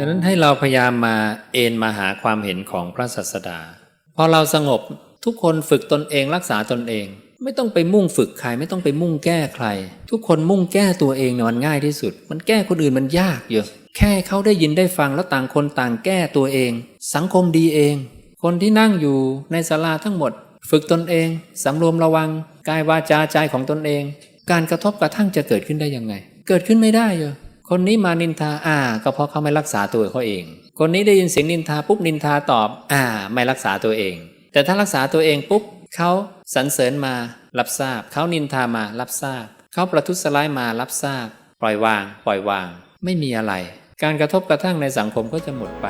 ดังนั้นให้เราพยายามมาเอนมาหาความเห็นของพระศาสดา พอเราสงบทุกคนฝึกตนเองรักษาตนเอง ไม่ต้องไปมุ่งฝึกใครไม่ต้องไปมุ่งแก้ใคร ทุกคนมุ่งแก้ตัวเองเนี่ยมันง่ายที่สุด มันแก้คนอื่นมันยากเยอะแค่เขาได้ยินได้ฟังแล้วต่างคนต่างแก้ตัวเอง สังคมดีเอง คนที่นั่งอยู่ในศาลาทั้งหมด ฝึกตนเองสำรวมระวังกายวาจาใจของตนเอง การกระทบกระทั่งจะเกิดขึ้นได้ยังไง เกิดขึ้นไม่ได้เยอะ คนนี้มานินทาอ่า ก็เพราะเขาไม่รักษาตัวเขาเอง คนนี้ได้ยินเสียงนินทาปุ๊บนินทาตอบ อ่า ไม่รักษาตัวเอง แต่ถ้ารักษาตัวเองปุ๊บเขาสรรเสริญมารับทราบเขานินทามารับทราบเขาประทุษร้ายมารับทราบ ปล่อยวาง ปล่อยวาง ไม่มีอะไร การกระทบกระทั่งในสังคมก็จะหมดไป